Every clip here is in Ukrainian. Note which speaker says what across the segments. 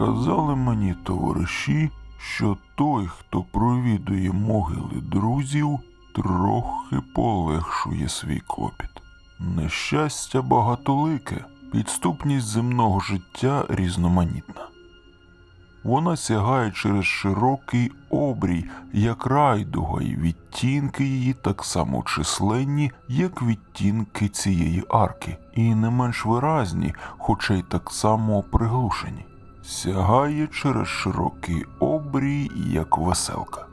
Speaker 1: Казали мені товариші, що той, хто провідує могили друзів, трохи полегшує свій клопіт. Нещастя багатолике, підступність земного життя різноманітна. Вона сягає через широкий обрій, як райдуга, і відтінки її так само численні, як відтінки цієї арки, і не менш виразні, хоча й так само приглушені. Сягає через широкий обрій, як веселка.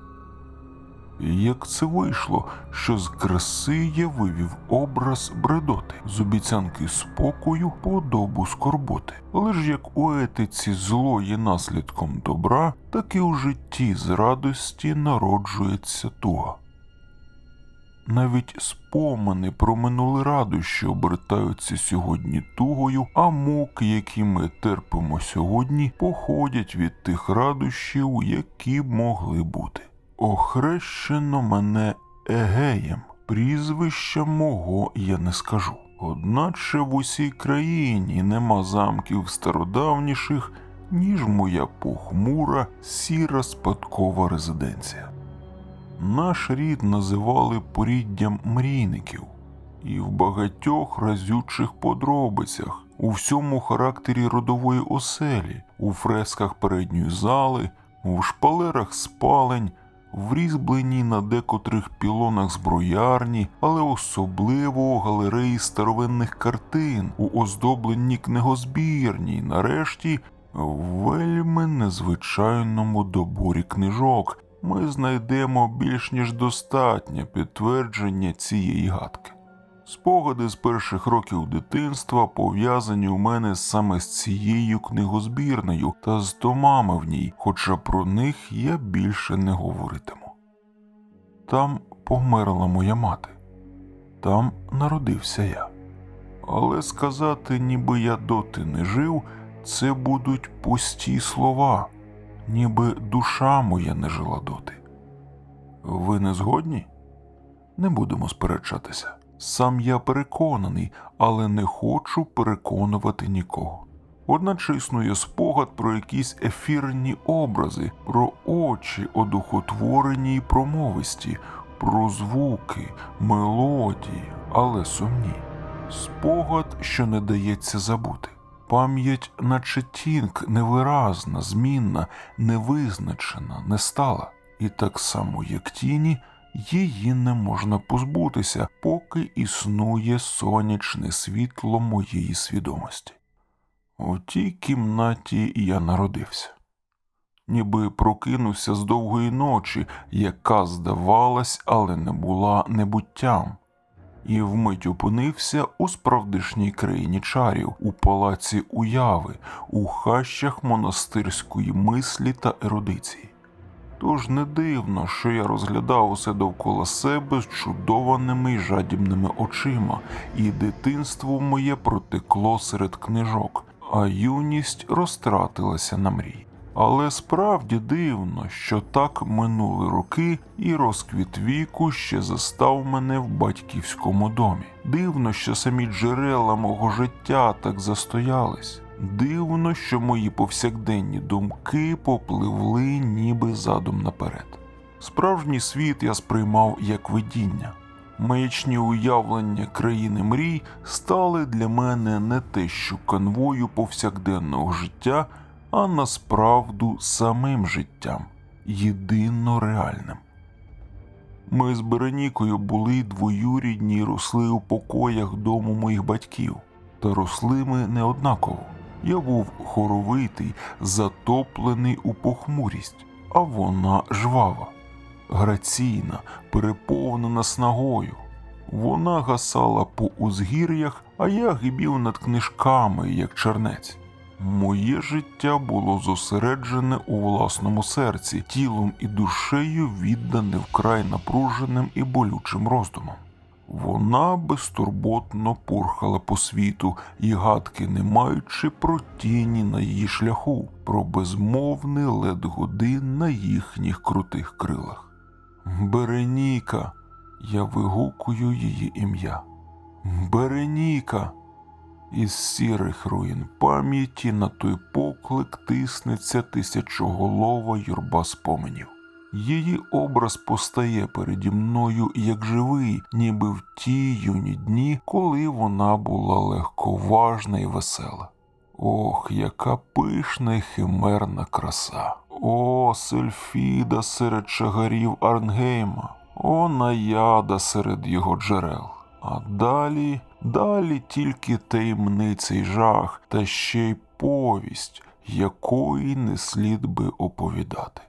Speaker 1: Як це вийшло, що з краси я вивів образ бредоти, з обіцянки спокою подобу скорботи. Але ж як у етиці зло є наслідком добра, так і у житті з радості народжується туга. Навіть спомини про минуле радощі обертаються сьогодні тугою, а муки, які ми терпимо сьогодні, походять від тих радощів, які б могли бути. Охрещено мене Егеєм, прізвища мого я не скажу. Одначе в усій країні нема замків стародавніших, ніж моя похмура, сіра спадкова резиденція. Наш рід називали поріддям мрійників, і в багатьох разючих подробицях, у всьому характері родової оселі, у фресках передньої зали, у шпалерах спалень, в різьбленні на декотрих пілонах зброярні, але особливо у галереї старовинних картин, у оздобленні книгозбірні, нарешті в вельми незвичайному доборі книжок ми знайдемо більш ніж достатнє підтвердження цієї гадки. Спогади з перших років дитинства пов'язані у мене саме з цією книгозбірнею та з томами в ній, хоча про них я більше не говоритиму. Там померла моя мати, там народився я. Але сказати, ніби я доти не жив, це будуть пусті слова, ніби душа моя не жила доти. Ви не згодні? Не будемо сперечатися. Сам я переконаний, але не хочу переконувати нікого. Одначе існує спогад про якісь ефірні образи, про очі одухотворені й промовисті, про звуки, мелодії, але сумні. Спогад, що не дається забути. Пам'ять, наче тінк, невиразна, змінна, невизначена, не стала. І так само, як тіні, її не можна позбутися, поки існує сонячне світло моєї свідомості. У тій кімнаті я народився, ніби прокинувся з довгої ночі, яка здавалась, але не була небуттям, і вмить опинився у справдишній країні чарів, у палаці уяви, у хащах монастирської мислі та ерудиції. Тож не дивно, що я розглядав усе довкола себе з чудованими й жадібними очима, і дитинство моє протекло серед книжок, а юність розтратилася на мрії. Але справді дивно, що так минули роки, і розквіт віку ще застав мене в батьківському домі. Дивно, що самі джерела мого життя так застоялись. Дивно, що мої повсякденні думки попливли ніби задум наперед. Справжній світ я сприймав як видіння. Маячні уявлення країни мрій стали для мене не те, що канвою повсякденного життя, а насправду самим життям, єдино реальним. Ми з Беренікою були двоюрідні й росли у покоях дому моїх батьків, та росли ми неоднаково. Я був хоровитий, затоплений у похмурість, а вона жвава, граційна, переповнена снагою. Вона гасала по узгір'ях, а я гибів над книжками, як чернець. Моє життя було зосереджене у власному серці, тілом і душею віддане вкрай напруженим і болючим роздумам. Вона безтурботно порхала по світу і гадки не маючи про тіні на її шляху, про безмовний лед годин на їхніх крутих крилах. Береніка, я вигукую її ім'я. Береніка. Із сірих руїн пам'яті на той поклик тиснеться тисячоголова юрба споменів. Її образ постає переді мною як живий, ніби в ті юні дні, коли вона була легковажна і весела. Ох, яка пишна й химерна краса! О, Сельфіда серед чагарів Арнгейма, о, наяда серед його джерел. А далі, далі тільки таємниця й жах, та ще й повість, якої не слід би оповідати.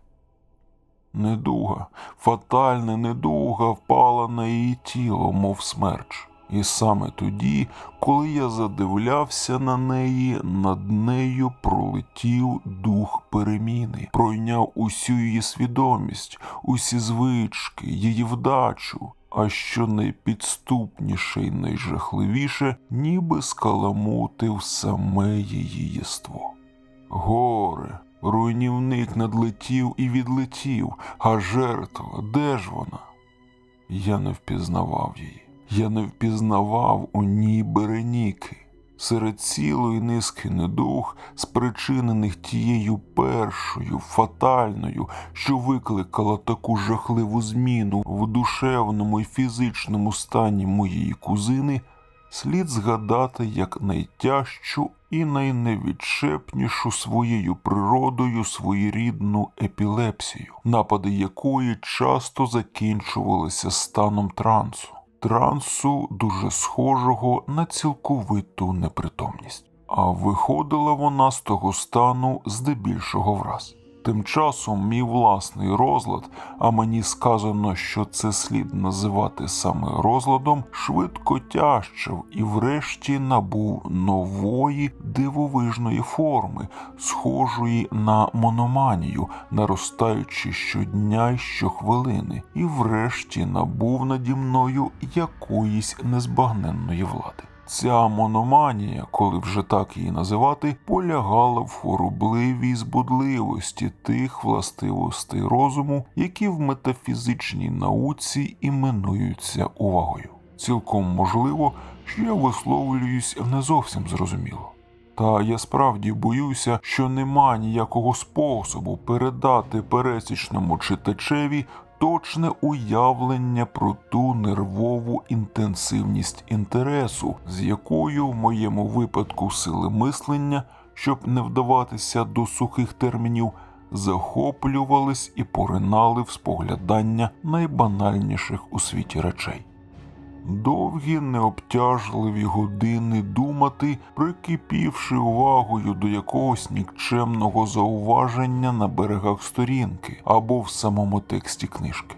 Speaker 1: Недуга, фатальна недуга впала на її тіло, мов смерч. І саме тоді, коли я задивлявся на неї, над нею пролетів дух переміни, пройняв усю її свідомість, усі звички, її вдачу, а що найпідступніше і найжахливіше, ніби скаламутив саме її єство. Горе, руйнівник надлетів і відлетів, а жертва, де ж вона? Я не впізнавав її. Я не впізнавав у ній Береніки. Серед цілої низки недуг, спричинених тією першою, фатальною, що викликала таку жахливу зміну в душевному і фізичному стані моєї кузини, слід згадати як найтяжчу і найневідчепнішу своєю природою своєрідну епілепсію, напади якої часто закінчувалися станом трансу трансу дуже схожого на цілковиту непритомність, а виходила вона з того стану здебільшого враз. Тим часом мій власний розлад, а мені сказано, що це слід називати саме розладом, швидко тяжчав і врешті набув нової дивовижної форми, схожої на мономанію, наростаючи щодня й щохвилини, і врешті набув наді мною якоїсь незбагненної влади. Ця мономанія, коли вже так її називати, полягала в хворобливій збудливості тих властивостей розуму, які в метафізичній науці іменуються увагою. Цілком можливо, що я висловлююсь не зовсім зрозуміло. Та я справді боюся, що нема ніякого способу передати пересічному читачеві точне уявлення про ту нервову інтенсивність інтересу, з якою в моєму випадку сили мислення, щоб не вдаватися до сухих термінів, захоплювались і поринали в споглядання найбанальніших у світі речей. Довгі необтяжливі години думати, прикипівши увагою до якогось нікчемного зауваження на берегах сторінки або в самому тексті книжки,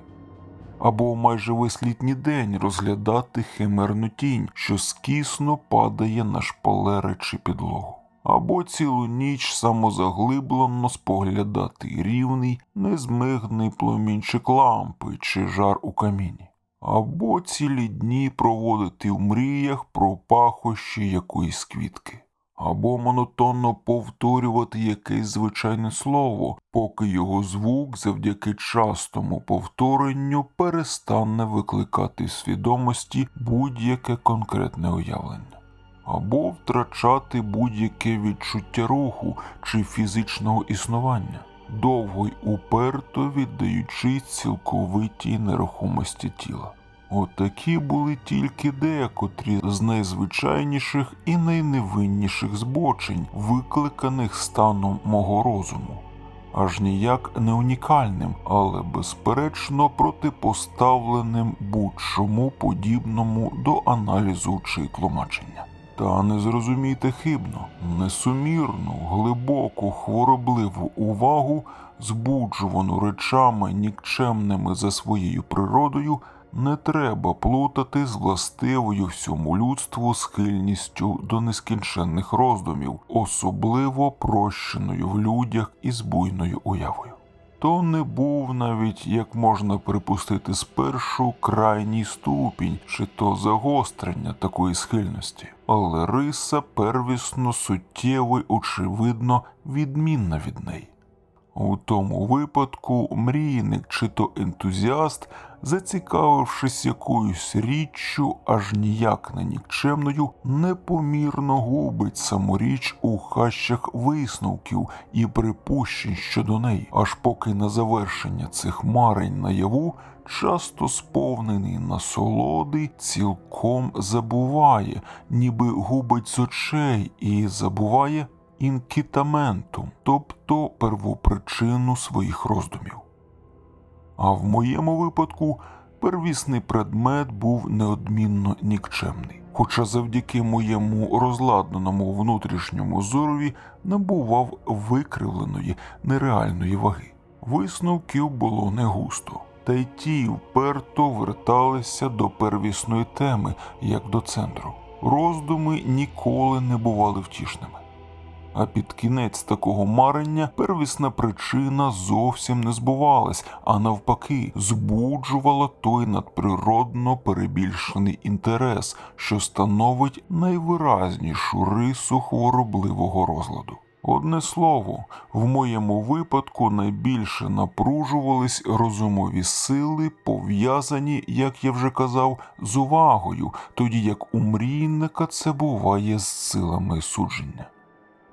Speaker 1: або майже весь літній день розглядати химерну тінь, що скісно падає на шпалери чи підлогу. Або цілу ніч самозаглиблено споглядати рівний, незмигний пломінчик лампи чи жар у каміні або цілі дні проводити в мріях про пахощі якоїсь квітки, або монотонно повторювати якесь звичайне слово, поки його звук завдяки частому повторенню перестане викликати в свідомості будь-яке конкретне уявлення. Або втрачати будь-яке відчуття руху чи фізичного існування, довго й уперто віддаючись цілковитій нерухомості тіла. Отакі були тільки декотрі з найзвичайніших і найневинніших збочень, викликаних станом мого розуму, аж ніяк не унікальним, але безперечно протипоставленим будь-чому подібному до аналізу чи тлумачення. Та не зрозумійте хибно, несумірну, глибоку, хворобливу увагу, збуджувану речами нікчемними за своєю природою, не треба плутати з властивою всьому людству схильністю до нескінченних роздумів, особливо прощеною в людях із буйною уявою. То не був навіть, як можна припустити спершу, крайній ступінь чи то загострення такої схильності, але риса первісно суттєво й очевидно відмінна від неї. У тому випадку мрійник чи то ентузіаст, зацікавившись якоюсь річчю, аж ніяк не нікчемною, непомірно губить саморіч у хащах висновків і припущень щодо неї, аж поки на завершення цих марень наяву, часто сповнений насолоди, цілком забуває, ніби губить з очей і забуває інкітаментум, тобто первопричину своїх роздумів. А в моєму випадку первісний предмет був неодмінно нікчемний, хоча завдяки моєму розладнаному внутрішньому зорові набував викривленої нереальної ваги. Висновків було не густо, та й ті вперто верталися до первісної теми, як до центру. Роздуми ніколи не бували втішними. А під кінець такого марення первісна причина зовсім не збувалась, а навпаки, збуджувала той надприродно перебільшений інтерес, що становить найвиразнішу рису хворобливого розладу. Одне слово, в моєму випадку найбільше напружувались розумові сили, пов'язані, як я вже казав, з увагою, тоді як у мрійника це буває з силами судження.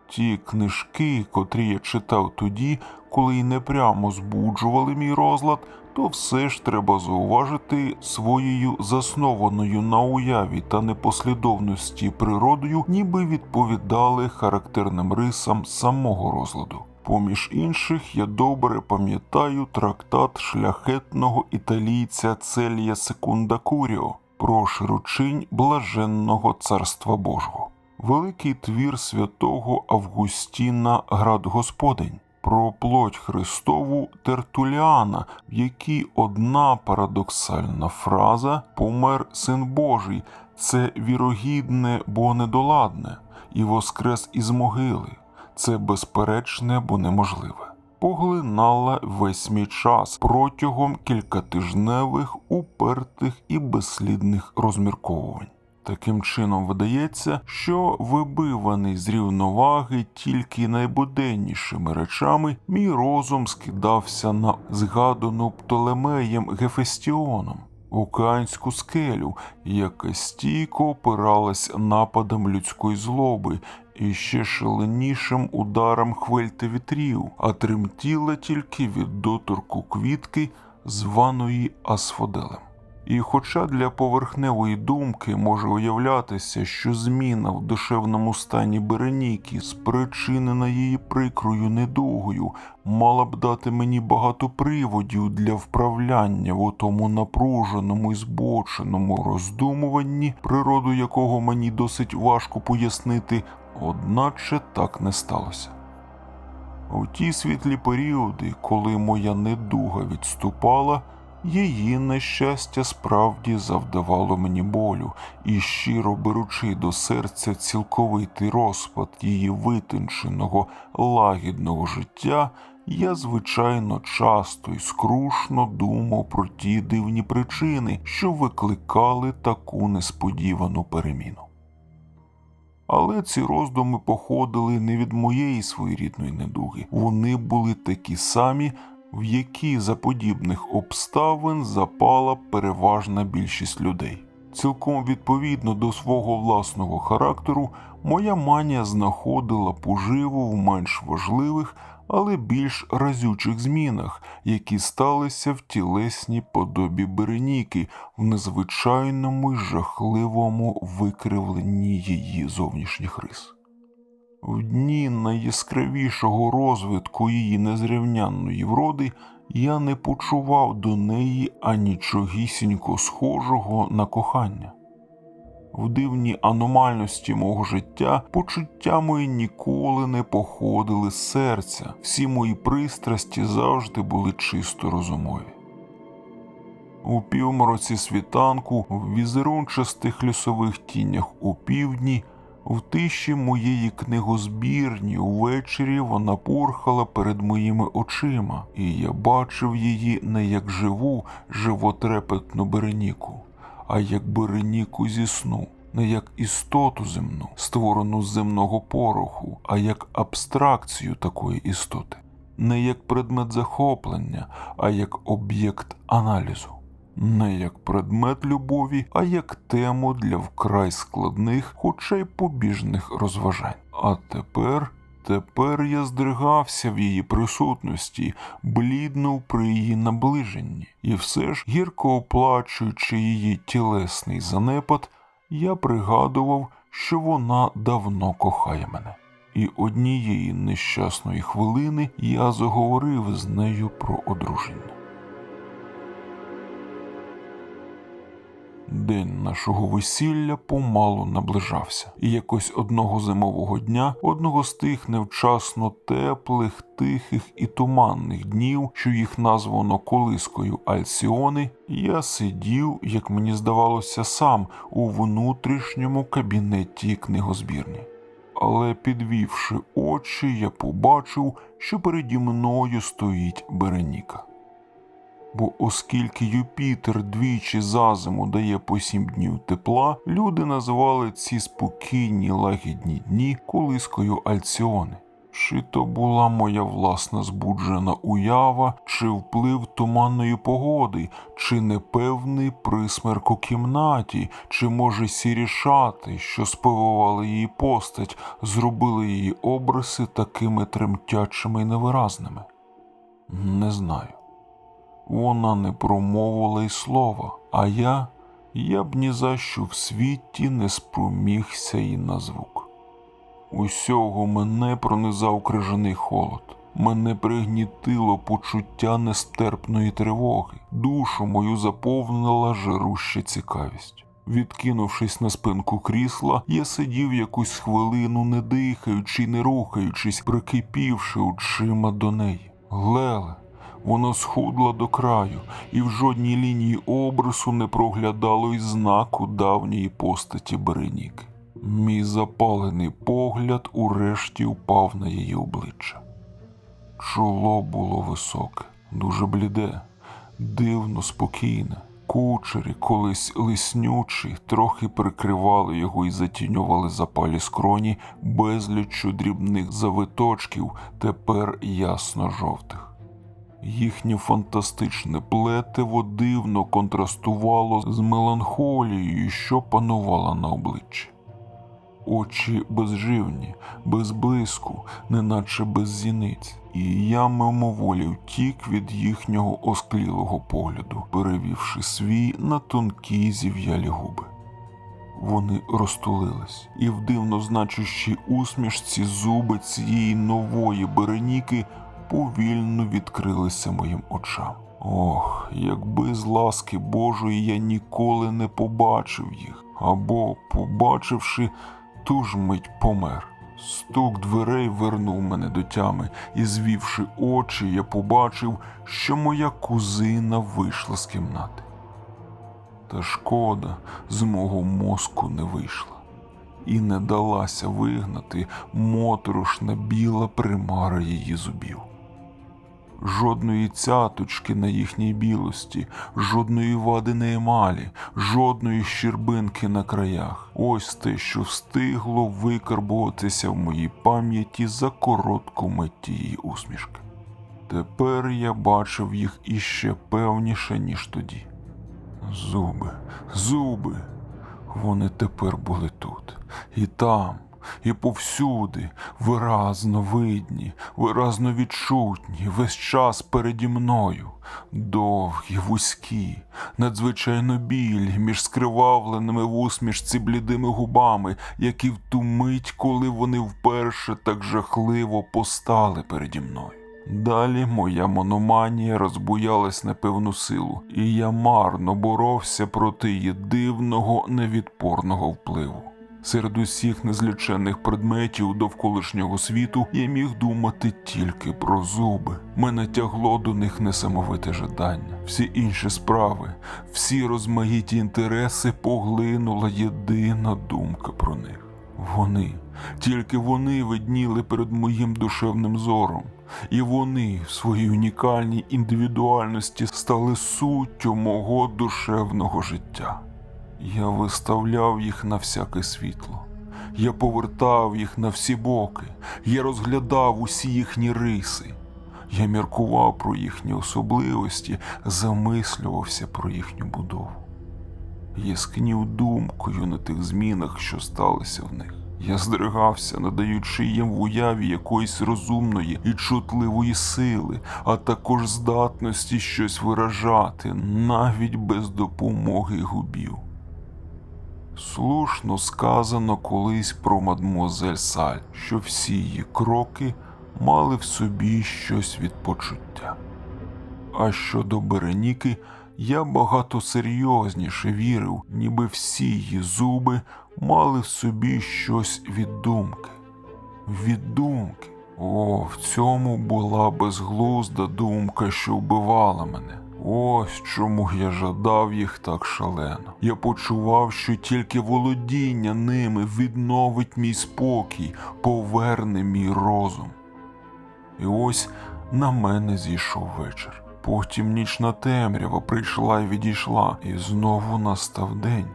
Speaker 1: Ті книжки, котрі я читав тоді, коли й не прямо збуджували мій розлад, то все ж треба зауважити своєю заснованою на уяві та непослідовності природою, ніби відповідали характерним рисам самого розладу. Поміж інших я добре пам'ятаю трактат шляхетного італійця Целія Секунда Куріо про широчинь блаженного царства Божого великий твір святого Августіна Град Господень про плоть Христову Тертуліана, в якій одна парадоксальна фраза Помер син Божий, це вірогідне, бо недоладне, і воскрес із могили. Це безперечне, бо неможливе. Поглинала весь мій час протягом кількатижневих, упертих і безслідних розмірковувань. Таким чином видається, що вибиваний з рівноваги тільки найбуденнішими речами, мій розум скидався на згадану Птолемеєм Гефестіоном, океанську скелю, яка стійко опиралась нападом людської злоби і ще шаленішим ударом хвиль та вітрів, а тремтіла тільки від доторку квітки, званої Асфоделем. І, хоча для поверхневої думки може уявлятися, що зміна в душевному стані Береніки, спричинена її прикрою недугою, мала б дати мені багато приводів для вправляння в тому напруженому і збоченому роздумуванні, природу якого мені досить важко пояснити, одначе так не сталося. У ті світлі періоди, коли моя недуга відступала, Її нещастя справді завдавало мені болю, і, щиро беручи до серця цілковитий розпад її витонченого, лагідного життя, я, звичайно, часто і скрушно думав про ті дивні причини, що викликали таку несподівану переміну. Але ці роздуми походили не від моєї своєрідної недуги, вони були такі самі, в які за подібних обставин запала переважна більшість людей. Цілком відповідно до свого власного характеру, моя манія знаходила поживу в менш важливих, але більш разючих змінах, які сталися в тілесній подобі Береніки, в незвичайному й жахливому викривленні її зовнішніх рис. В дні найяскравішого розвитку її незрівнянної вроди я не почував до неї анічогісінько схожого на кохання. В дивній аномальності мого життя почуття мої ніколи не походили з серця, всі мої пристрасті завжди були чисто розумові. У півмороці світанку, в візерунчастих лісових тінях у півдні В тиші моєї книгозбірні увечері вона пурхала перед моїми очима, і я бачив її не як живу, животрепетну Береніку, а як Береніку зі сну, не як істоту земну, створену з земного пороху, а як абстракцію такої істоти, не як предмет захоплення, а як об'єкт аналізу не як предмет любові, а як тему для вкрай складних, хоча й побіжних розважань. А тепер. Тепер я здригався в її присутності, бліднув при її наближенні, і все ж, гірко оплачуючи її тілесний занепад, я пригадував, що вона давно кохає мене. І однієї нещасної хвилини я заговорив з нею про одруження. День нашого весілля помалу наближався, і якось одного зимового дня, одного з тих невчасно теплих, тихих і туманних днів, що їх названо колискою Альсіони, я сидів, як мені здавалося, сам у внутрішньому кабінеті книгозбірні. Але підвівши очі, я побачив, що переді мною стоїть Береніка. Бо оскільки Юпітер двічі за зиму дає по сім днів тепла, люди називали ці спокійні лагідні дні колискою Альціони. Чи то була моя власна збуджена уява, чи вплив туманної погоди, чи непевний присмерк у кімнаті, чи може сірі шати, що сповивали її постать, зробили її обриси такими тремтячими й невиразними? Не знаю. Вона не промовила й слова, а я, я б ні за що в світі не спромігся і на звук. Усього мене пронизав крижаний холод. Мене пригнітило почуття нестерпної тривоги, душу мою заповнила жируща цікавість. Відкинувшись на спинку крісла, я сидів якусь хвилину, не дихаючи не рухаючись, прикипівши очима до неї. Глеле, вона схудла до краю, і в жодній лінії обрису не проглядало й знаку давньої постаті Береніки. Мій запалений погляд урешті впав на її обличчя. Чоло було високе, дуже бліде, дивно спокійне. Кучері, колись лиснючі, трохи прикривали його і затінювали запалі скроні безліччю дрібних завиточків, тепер ясно жовтих. Їхнє фантастичне плетиво дивно контрастувало з меланхолією, що панувала на обличчі. Очі безживні, без блиску, неначе без зіниць, і я мимоволі втік від їхнього осклілого погляду, перевівши свій на тонкі зів'ялі губи. Вони розтулились, і в дивно значущій усмішці зуби цієї нової береніки повільно відкрилися моїм очам. Ох, якби з ласки Божої я ніколи не побачив їх, або, побачивши, ту ж мить помер. Стук дверей вернув мене до тями, і, звівши очі, я побачив, що моя кузина вийшла з кімнати. Та шкода, з мого мозку не вийшла, і не далася вигнати моторошна біла примара її зубів жодної цяточки на їхній білості, жодної вади на емалі, жодної щербинки на краях. Ось те, що встигло викарбуватися в моїй пам'яті за коротку мить тієї усмішки. Тепер я бачив їх іще певніше, ніж тоді. Зуби, зуби. Вони тепер були тут і там і повсюди, виразно видні, виразно відчутні, весь час переді мною, довгі, вузькі, надзвичайно білі, між скривавленими в усмішці блідими губами, які в ту мить, коли вони вперше так жахливо постали переді мною. Далі моя мономанія розбуялась на певну силу, і я марно боровся проти її дивного невідпорного впливу. Серед усіх незліченних предметів довколишнього світу я міг думати тільки про зуби. Мене тягло до них несамовите жадання. Всі інші справи, всі розмаїті інтереси поглинула єдина думка про них. Вони, тільки вони видніли перед моїм душевним зором, і вони в своїй унікальній індивідуальності стали суттю мого душевного життя. Я виставляв їх на всяке світло. Я повертав їх на всі боки, я розглядав усі їхні риси. Я міркував про їхні особливості, замислювався про їхню будову. Я скнів думкою на тих змінах, що сталися в них. Я здригався, надаючи їм в уяві якоїсь розумної і чутливої сили, а також здатності щось виражати, навіть без допомоги губів. Слушно сказано колись про мадмуазель Саль, що всі її кроки мали в собі щось від почуття. А щодо Береніки, я багато серйозніше вірив, ніби всі її зуби мали в собі щось від думки. Від думки. О, в цьому була безглузда думка, що вбивала мене. Ось чому я жадав їх так шалено. Я почував, що тільки володіння ними відновить мій спокій, поверне мій розум. І ось на мене зійшов вечір. Потім нічна темрява прийшла і відійшла, і знову настав день.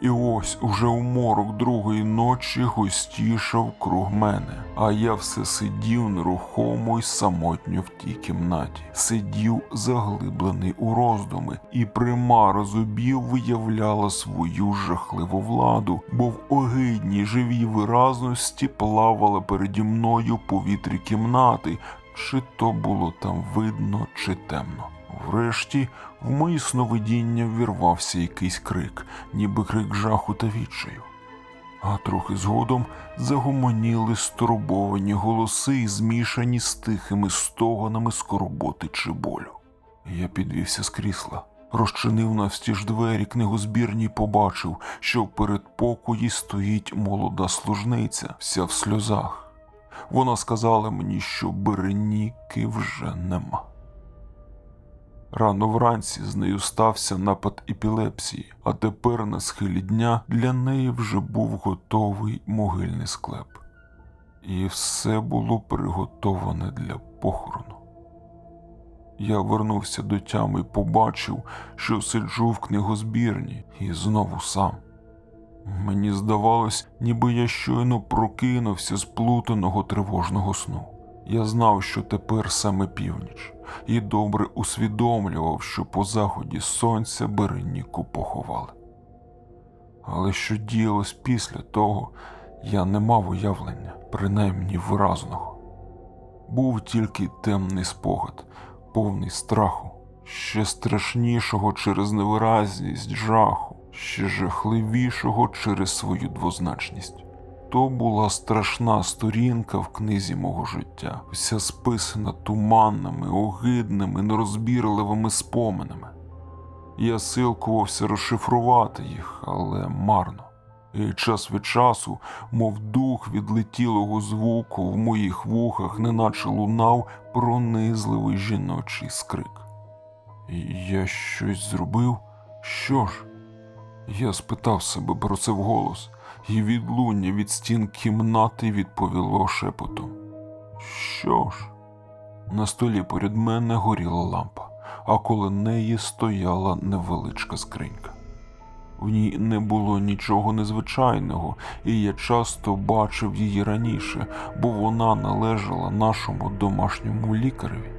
Speaker 1: І ось уже у морок другої ночі густішав круг мене, а я все сидів нерухомо й самотньо в тій кімнаті, сидів заглиблений у роздуми, і примара зубів виявляла свою жахливу владу, бо в огидній живій виразності плавала переді мною повітрі кімнати, чи то було там видно, чи темно. Врешті в мої сновидіння ввірвався якийсь крик, ніби крик жаху та відчаю. А трохи згодом загомоніли стурбовані голоси, змішані з тихими стогонами скорботи чи болю. Я підвівся з крісла, розчинив навстіж двері книгозбірні й побачив, що в передпокої стоїть молода служниця, вся в сльозах. Вона сказала мені, що Береніки вже нема. Рано вранці з нею стався напад епілепсії, а тепер на схилі дня для неї вже був готовий могильний склеп. І все було приготоване для похорону. Я вернувся до тями і побачив, що сиджу в книгозбірні і знову сам. Мені здавалось, ніби я щойно прокинувся з плутаного тривожного сну. Я знав, що тепер саме північ, і добре усвідомлював, що по заході сонця Береніку поховали. Але що діялось після того, я не мав уявлення, принаймні виразного. Був тільки темний спогад, повний страху, ще страшнішого через невиразність жаху, ще жахливішого через свою двозначність. То була страшна сторінка в книзі мого життя, вся списана туманними, огидними, нерозбірливими споминами. Я силкувався розшифрувати їх, але марно. І час від часу, мов дух відлетілого звуку в моїх вухах, неначе лунав пронизливий жіночий скрик. Я щось зробив? Що ж? Я спитав себе про це вголос, і відлуння від стін кімнати відповіло шепотом. Що ж? На столі поряд мене горіла лампа, а коло неї стояла невеличка скринька. В ній не було нічого незвичайного, і я часто бачив її раніше, бо вона належала нашому домашньому лікареві.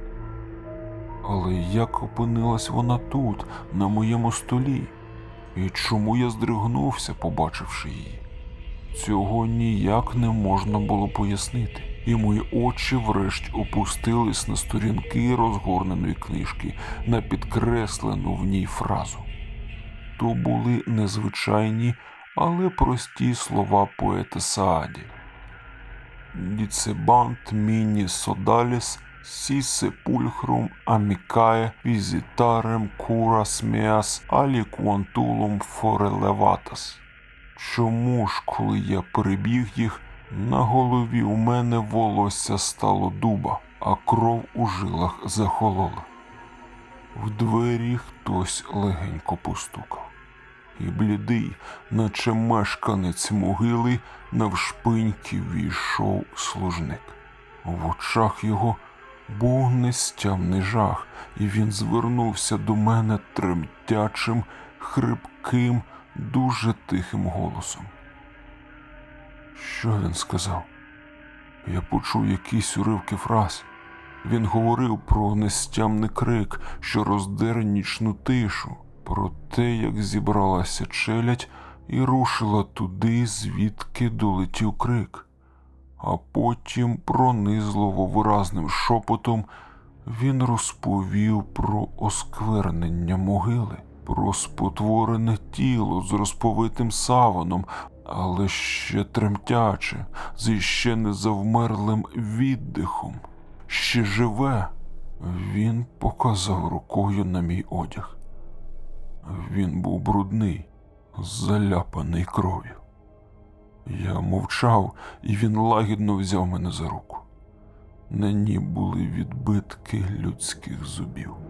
Speaker 1: Але як опинилась вона тут, на моєму столі? І чому я здригнувся, побачивши її? Цього ніяк не можна було пояснити, і мої очі врешті опустились на сторінки розгорненої книжки, на підкреслену в ній фразу. То були незвичайні, але прості слова поета Сааді. Діцебант міні содаліс сі сепульхрум амікає візитарем курас меас алі квантулум форелеватас. Чому ж, коли я перебіг їх, на голові у мене волосся стало дуба, а кров у жилах захолола? В двері хтось легенько постукав. і блідий, наче мешканець могили, навшпиньки війшов служник. В очах його був нестямний жах, і він звернувся до мене тремтячим, хрипким, дуже тихим голосом. Що він сказав? Я почув якісь уривки фраз. Він говорив про нестямний крик, що роздер нічну тишу, про те, як зібралася челядь і рушила туди, звідки долетів крик. А потім пронизливо виразним шепотом він розповів про осквернення могили, про спотворене тіло з розповитим саваном, але ще тремтяче, з не завмерлим віддихом. Ще живе. Він показав рукою на мій одяг. Він був брудний, заляпаний кров'ю. Я мовчав, і він лагідно взяв мене за руку. На ній були відбитки людських зубів.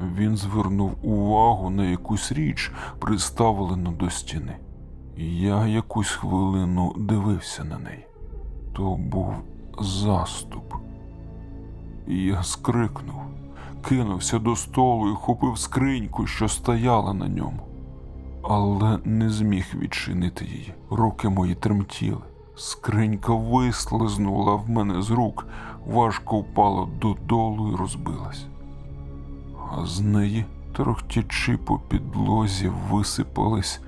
Speaker 1: Він звернув увагу на якусь річ, приставлену до стіни. Я якусь хвилину дивився на неї. То був заступ. Я скрикнув, кинувся до столу і хопив скриньку, що стояла на ньому, але не зміг відчинити її. Руки мої тремтіли. Скринька вислизнула в мене з рук, важко впала додолу і розбилась. А з неї, трохтячи по підлозі, висипались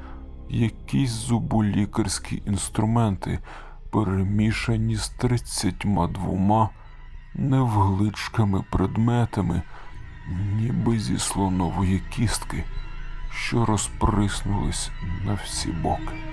Speaker 1: якісь зуболікарські інструменти, перемішані з тридцятьма двома невгличкими предметами, ніби зі слонової кістки, що розприснулись на всі боки.